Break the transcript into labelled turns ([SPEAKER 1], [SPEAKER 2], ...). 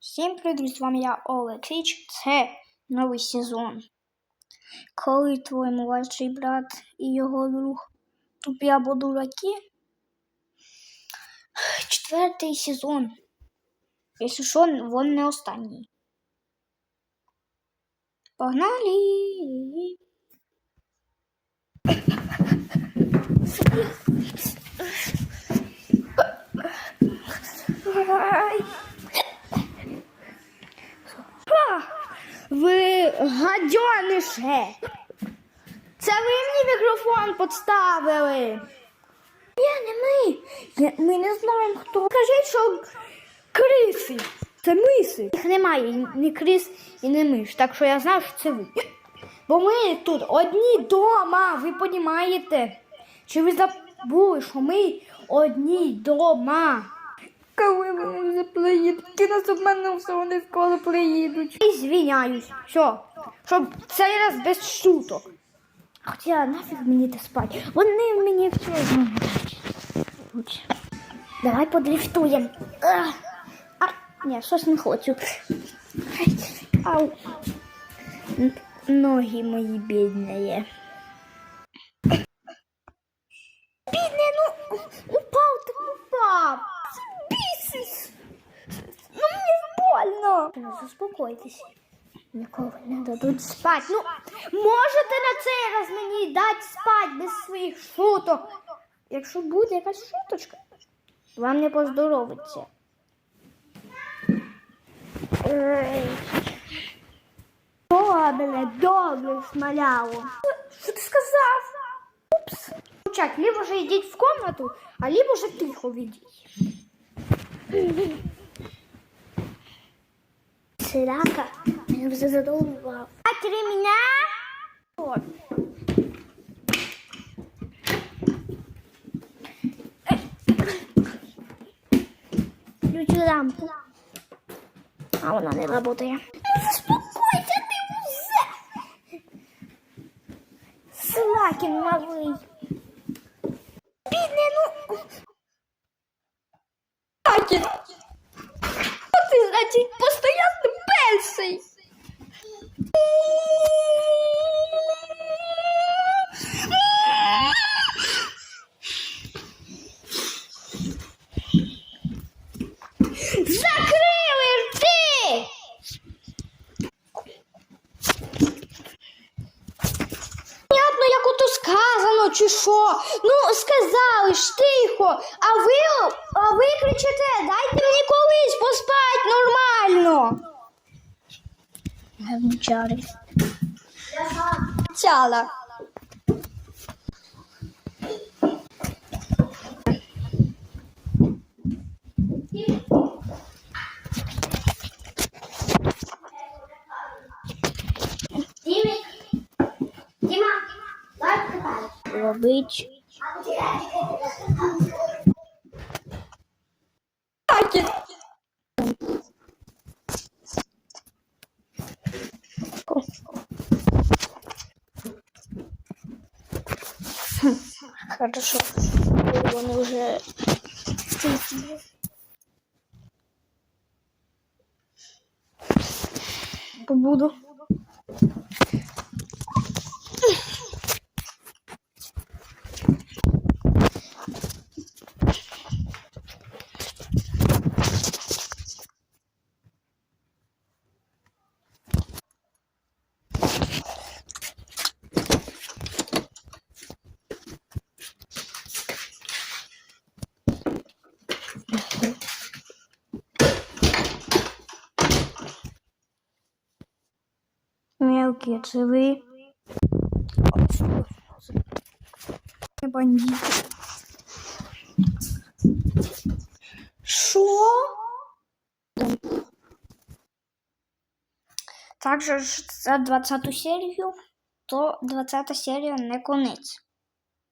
[SPEAKER 1] Всім привіт, з вами я Олексійч. Це новий сезон. Коли твій молодший брат і його друг тупі або дураки. Четвертий сезон. Якщо що, він не останній. Погнали! Гадьонише! Це ви мені мікрофон підставили. Я не ми. Я, ми не знаємо хто. Кажіть, що криси. Це миси. Їх немає ні крис і не миш. Так що я знав, що це ви. Бо ми тут одні дома, ви розумієте? Чи ви забули, що ми одні дома? Коли вони вже приїдуть, нас обманув, що вони скоро приїдуть. І звіняюсь. Все. Щоб цей раз без шуток. Хоча нафіг мені те спати. Вони мені все знають. Давай подрифтуємо. А, ні, щось не хочу. Ау. Ноги мої бідні. Бідний, ну упав, так упав. Бісись. Ну мені больно. Заспокойтесь. Ніколи не дадуть спати. Ну, можете на цей раз мені дати спати без своїх шуток. Якщо буде якась шуточка, вам не поздоровиться. Добре, добре, смаляло. Що ти сказав? Упс. Чак, либо же йдіть в комнату, а либо же тихо відіть. Сирака мене вже задовбав. А три мене? О. Включи лампу. А вона не працює. Ну, заспокойся, ти все. Сракін малий. Бідний, ну. Сракін. Ти, значить, постоянно перший. Чи що. Ну, сказали ж тихо, а ви, а ви кричите, дайте мені колись поспати нормально. Гавнчари. Цяла.
[SPEAKER 2] Дімик, Діма,
[SPEAKER 1] Хорошо. Вони вже побуду. Мелкие, це ви. Бандити. Що? За 20 серію, то 20 серія не конець.